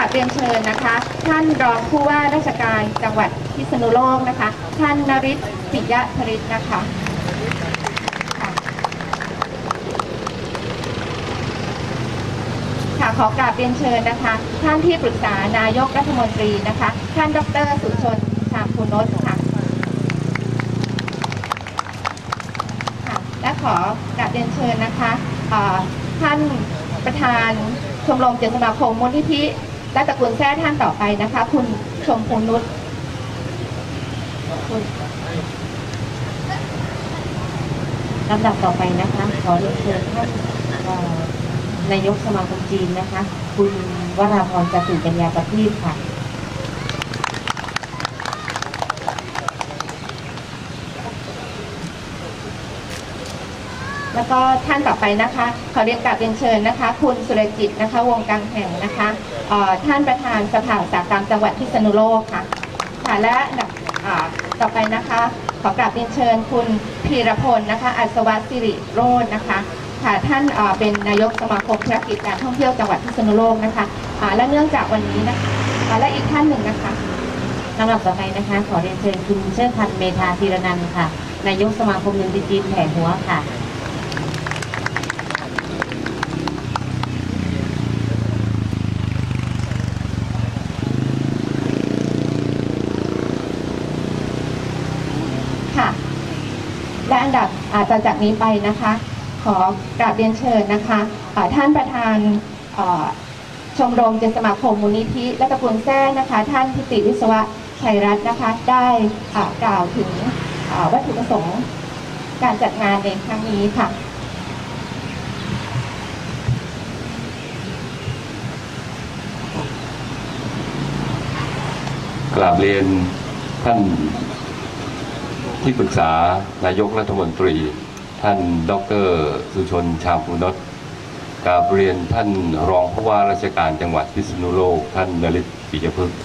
ราบเรียนเชิญนะคะ ท่านรองผู้ว่าราชการจังหวัดพิษณุโลกนะคะ ท่านนริศปิยะธริตนะคะค่ะขอกราบเรียนเชิญนะคะ ท่านที่ปรึกษานายกรัฐมนตรีนะคะ ท่านดรสุชนชามพูนนท์ค่ะค่ะ และขอกราบเรียนเชิญนะคะท่านประธานชมรมเจตสมาคมมูลนิธิ และตระกูลแท้ท่านต่อไปนะคะ คุณชมพูนุชคุณลำดับต่อไปนะคะ ขอเรียนเชิญท่านนายกสมาคมจีนนะคะ คุณวราพรจตุกัญญาประทีปค่ะ แล้วก็ท่านต่อไปนะคะขอเรียนกราบเรียนเชิญนะคะ คุณสุรจิตนะคะ วงการแห่งนะคะท่านประธานสภาอุตสาหกรรมจังหวัดพิษณุโลกค่ะค่ะและดับต่อไปนะคะ ขอกราบเรียนเชิญคุณพีรพลนะคะ อัศวสิริโรจน์นะคะค่ะท่านเป็นนายกสมาคมธุรกิจการท่องเที่ยวจังหวัดพิษณุโลกนะคะและเนื่องจากวันนี้นะคะและอีกท่านหนึ่งนะคะลำดับต่อไปนะคะ ขอเรียนเชิญคุณเชิดพันธ์เมธาธีรนันค่ะ นายกสมาคมดนตรีจีนแผ่หัวค่ะ และ อันดับอาต่อจากนี้ไปนะคะ ขอกราบเรียนเชิญนะคะท่านประธานชมรมเจสมาคมมูลนิธิและตะกูลแท้นะคะ ท่านทิติวิศวะชัยรัตน์นะคะ ได้กล่าวถึงวัตถุประสงค์การจัดงานในครั้งนี้ค่ะกราบเรียนท่าน ที่ปรึกษานายกรัฐมนตรี ท่านดรสุชนชามพูนตกาบเรียนท่านรองผู้ว่าราชการจังหวัดพิษณุโลก ท่านนริศปิยพฤกษ์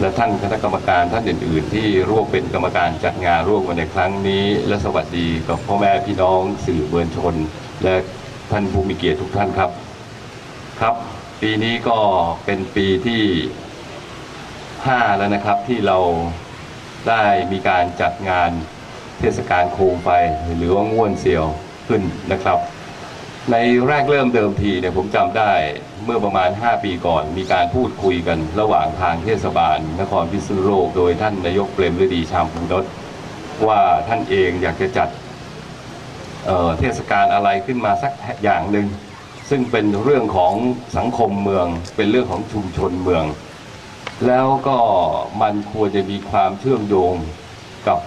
และท่านคณะกรรมการท่านอื่น ๆ ที่ร่วมเป็นกรรมการจัดงานร่วมกันในครั้งนี้ และสวัสดีกับพ่อแม่พี่น้องสื่อมวลชน และท่านผู้มีเกียรติทุกท่านครับ ครับ ปีนี้ก็เป็นปีที่ห้าแล้วนะครับที่เรา ได้มีการจัดงานเทศกาลโคมไฟหรือว่าง่วนเซียวขึ้นนะครับ ในแรกเริ่มเดิมทีเนี่ยผมจำได้เมื่อประมาณ 5 ปีก่อน มีการพูดคุยกันระหว่างทางเทศบาล นครพิษณุโลกโดยท่านนายกเปรมฤดีชามพูนตว่าท่านเองอยากจะจัดเเทศกาลอะไรขึ้นมาสักอย่างหนึ่งซึ่งเป็นเรื่องของสังคมเมือง เป็นเรื่องของชุมชนเมือง แล้วก็มันควรจะมีความเชื่อมโยงกับ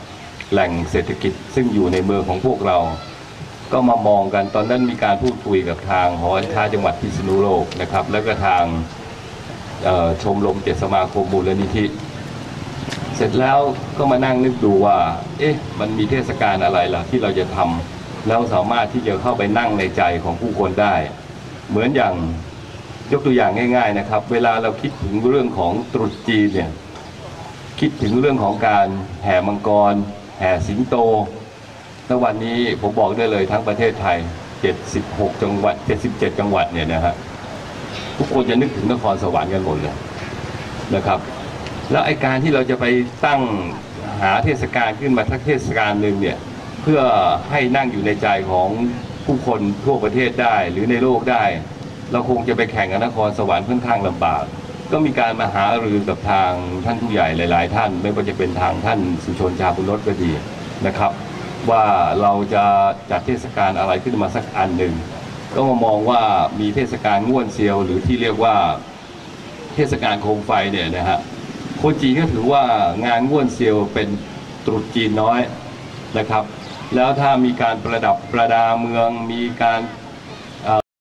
แหล่งเศรษฐกิจ ซึ่งอยู่ในเมืองของพวกเรา ก็มามองกันตอนนั้นมีการพูดคุยกับทางหอการค้าจังหวัดพิษณุโลกนะครับ แล้วก็ทางชมรมเจ็ดสมาคมมูลนิธิ เสร็จแล้วก็มานั่งนึกดูว่า เอ๊ะ มันมีเทศกาลอะไรล่ะที่เราจะทำแล้วสามารถที่จะเข้าไปนั่งในใจของผู้คนได้ เหมือนอย่าง ยกตัวอย่างง่ายๆนะครับ เวลาเราคิดถึงเรื่องของตรุษจีนเนี่ยคิดถึงเรื่องของการแห่มังกร แห่สิงโตณวันนี้ผมบอกได้เลยทั้งประเทศไทย 76 จังหวัด 77 จังหวัดเนี่ยนะฮะทุกคนจะนึกถึงนครสวรรค์กันหมดเลยนะครับ แล้วไอการที่เราจะไปตั้งหาเทศกาลขึ้นมาทักเทศกาลหนึ่งเนี่ยเพื่อให้นั่งอยู่ในใจของผู้คนทั่วประเทศได้หรือในโลกได้ เราคงจะไปแข่งกับนครสวรรค์ค่อนข้างลำบาก ก็มีการมาหารือกับทางท่านผู้ใหญ่หลาย ๆ ท่าน ไม่ว่าจะเป็นทางท่านสุชนชาบุญรสก็ดีนะครับ ว่าเราจะจัดเทศกาลอะไรขึ้นมาสักอันหนึ่งก็มามองว่ามีเทศกาลง่วนเซียวหรือที่เรียกว่าเทศกาลโคมไฟเนี่ยนะฮะคนจีนก็ถือว่างานง่วนเซียวเป็นตรุษจีนน้อยนะครับ แล้วถ้ามีการประดับประดาเมืองมีการ